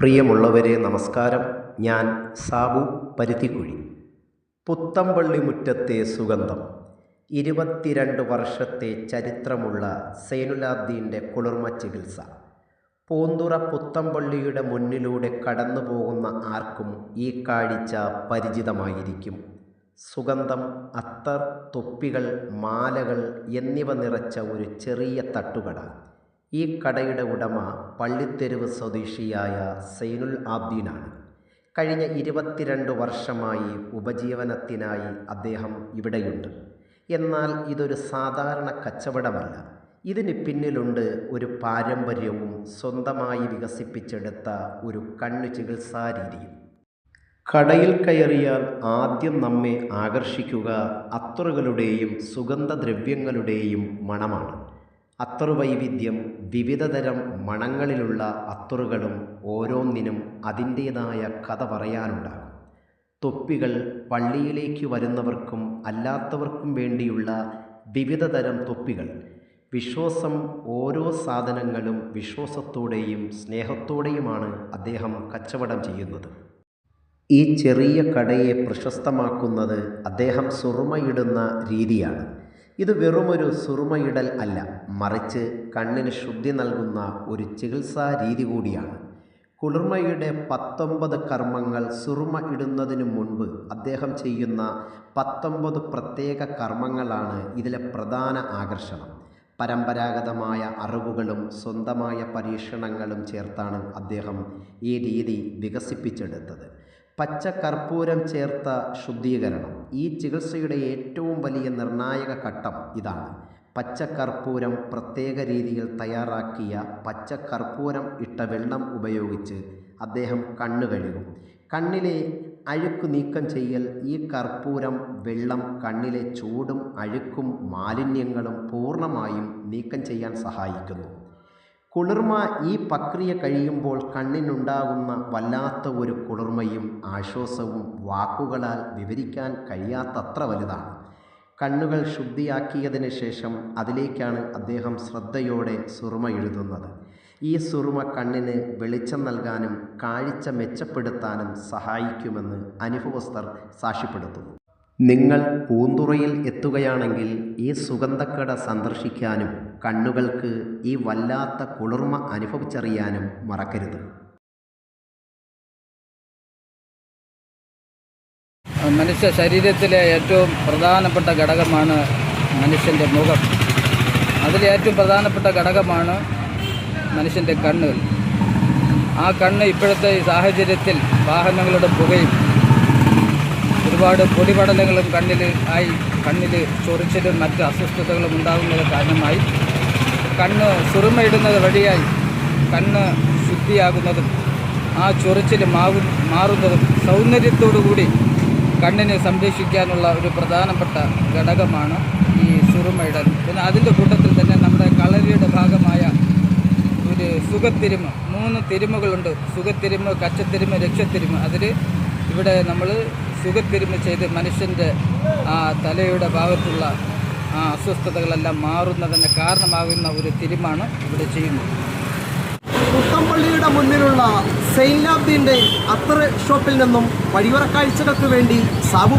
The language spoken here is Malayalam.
പ്രിയമുള്ളവരെ നമസ്കാരം. ഞാൻ സാബു പരുത്തിക്കുഴി പുത്തമ്പള്ളി മുറ്റത്തെ സുഗന്ധം. ഇരുപത്തിരണ്ട് വർഷത്തെ ചരിത്രമുള്ള സൈനുലാബ്ദീന്റെ കുളിർമ ചികിത്സ. പൂന്തുറ പുത്തമ്പള്ളിയുടെ മുന്നിലൂടെ കടന്നു പോകുന്ന ആർക്കും ഈ കാഴ്ച പരിചിതമായിരിക്കും. സുഗന്ധം അത്തർ തൊപ്പികൾ മാലകൾ എന്നിവ നിറച്ച ഒരു ചെറിയ തട്ടുകട. ഈ കടയുടെ ഉടമ പള്ളിത്തെരുവ് സ്വദേശിയായ സൈനുൽ ആബ്ദീനാണ്. കഴിഞ്ഞ ഇരുപത്തിരണ്ട് വർഷമായി ഉപജീവനത്തിനായി അദ്ദേഹം ഇവിടെയുണ്ട്. എന്നാൽ ഇതൊരു സാധാരണ കച്ചവടമല്ല. ഇതിന് പിന്നിലുണ്ട് ഒരു പാരമ്പര്യവും സ്വന്തമായി വികസിപ്പിച്ചെടുത്ത ഒരു കണ്ണു ചികിത്സാ രീതിയും. കടയിൽ കയറിയാൽ ആദ്യം നമ്മെ ആകർഷിക്കുക അത്തറുകളുടെയും സുഗന്ധദ്രവ്യങ്ങളുടെയും മണമാണ്. അത്തറു വൈവിധ്യം വിവിധതരം മണങ്ങളിലുള്ള അത്തറുകളും ഓരോന്നിനും അതിന്റേതായ കഥ പറയാനുണ്ടാകും. തൊപ്പികൾ പള്ളിയിലേക്ക് വരുന്നവർക്കും അല്ലാത്തവർക്കും വേണ്ടിയുള്ള വിവിധതരം തൊപ്പികൾ. വിശ്വാസം ഓരോ സാധനങ്ങളും വിശ്വാസത്തോടെയും സ്നേഹത്തോടെയുമാണ് അദ്ദേഹം കച്ചവടം ചെയ്യുന്നത്. ഈ ചെറിയ കടയെ പ്രശസ്തമാക്കുന്നത് അദ്ദേഹം സുറുമയിടുന്ന രീതിയാണ്. ഇത് വെറുമൊരു സുറുമയിടൽ അല്ല. മറിച്ച് കണ്ണിന് ശുദ്ധി നൽകുന്ന ഒരു ചികിത്സാ രീതി കൂടിയാണ്. കുളിർമയുടെ പത്തൊമ്പത് കർമ്മങ്ങൾ സുറുമ ഇടുന്നതിനു മുൻപ് അദ്ദേഹം ചെയ്യുന്ന പത്തൊമ്പത് പ്രത്യേക കർമ്മങ്ങളാണ് ഇതിലെ പ്രധാന ആകർഷണം. പരമ്പരാഗതമായ അറിവുകളും സ്വന്തമായ പരീക്ഷണങ്ങളും ചേർത്താണ് അദ്ദേഹം ഈ രീതി വികസിപ്പിച്ചെടുത്തത്. പച്ച കർപ്പൂരം ചേർത്ത ശുദ്ധീകരണം. ഈ ചികിത്സയുടെ ഏറ്റവും വലിയ നിർണായക ഘട്ടം ഇതാണ്. പച്ച കർപ്പൂരം പ്രത്യേക രീതിയിൽ തയ്യാറാക്കിയ പച്ച കർപ്പൂരം ഇട്ട വെള്ളം ഉപയോഗിച്ച് അദ്ദേഹം കണ്ണ് കഴുകും. കണ്ണിലെ അഴുക്ക് നീക്കം ചെയ്യൽ ഈ കർപ്പൂരം വെള്ളം കണ്ണിലെ ചൂടും അഴുക്കും മാലിന്യങ്ങളും പൂർണമായും നീക്കം ചെയ്യാൻ സഹായിക്കുന്നു. കുളിർമ ഈ പ്രക്രിയ കഴിയുമ്പോൾ കണ്ണിനുണ്ടാകുന്ന വല്ലാത്ത ഒരു കുളിർമയും ആശ്വാസവും വാക്കുകളാൽ വിവരിക്കാൻ കഴിയാത്തത്ര വലുതാണ്. കണ്ണുകൾ ശുദ്ധിയാക്കിയതിന് ശേഷം അതിലേക്കാണ് അദ്ദേഹം ശ്രദ്ധയോടെ സുറുമ എഴുതുന്നത്. ഈ സുറുമ കണ്ണിന് വെളിച്ചം നൽകാനും കാഴ്ച മെച്ചപ്പെടുത്താനും സഹായിക്കുമെന്ന് അനുഭവസ്ഥർ സാക്ഷ്യപ്പെടുത്തുന്നു. നിങ്ങൾ പൂന്തുറയിൽ എത്തുകയാണെങ്കിൽ ഈ സുഗന്ധക്കട സന്ദർശിക്കാനും കണ്ണുകൾക്ക് ഈ വല്ലാത്ത കുളിർമ അനുഭവിച്ചറിയാനും മറക്കരുത്. മനുഷ്യ ശരീരത്തിലെ ഏറ്റവും പ്രധാനപ്പെട്ട ഘടകമാണ് മനുഷ്യന്റെ മുഖം. അതിലെ ഏറ്റവും പ്രധാനപ്പെട്ട ഘടകമാണ് മനുഷ്യന്റെ കണ്ണുകൾ ആ കണ്ണ് ഇപ്പോഴത്തെ ഈ സാഹചര്യത്തിൽ വാഹനങ്ങളുടെ പുകയും ഒരുപാട് പൊടിപടലങ്ങളും കണ്ണിൽ ആയി കണ്ണിൽ ചൊറിച്ചിലും മറ്റ് അസ്വസ്ഥതകളും ഉണ്ടാകുന്നത് കാരണമായി. കണ്ണ് സുറുമയിടുന്നത് വഴിയായി കണ്ണ് ശുദ്ധിയാകുന്നതും ആ ചൊറിച്ചിൽ മാവു മാറുന്നതും സൗന്ദര്യത്തോടുകൂടി കണ്ണിനെ സംരക്ഷിക്കാനുള്ള ഒരു പ്രധാനപ്പെട്ട ഘടകമാണ് ഈ സുറുമയിടൽ. പിന്നെ അതിന്റെ കൂട്ടത്തിൽ തന്നെ നമ്മുടെ കളരിയുടെ ഭാഗമായ ഒരു സുഖത്തിരുമ മൂന്ന് തിരുമുകളുണ്ട്. സുഖത്തിരുമ കച്ചത്തിരുമ രക്ഷത്തിരുമ. അതിൽ ഇവിടെ നമ്മൾ സുഖത്തിരുമ ചെയ്ത് മനുഷ്യന്റെ ആ തലയുടെ ഭാഗത്തുള്ള ആ അസ്വസ്ഥതകളെല്ലാം മാറുന്നതിന് കാരണമാകുന്ന ഒരു തിരുമാണ് ഇവിടെ ചെയ്യുന്നത്. പുത്തമ്പള്ളിയുടെ മുന്നിലുള്ള സെയിൻ ലാബ്ദീന്റെ അത്ര ഷോപ്പിൽ നിന്നും വഴിവറക്കാഴ്ചകൾക്ക് കാഴ്ചകൾക്ക് വേണ്ടി സാബു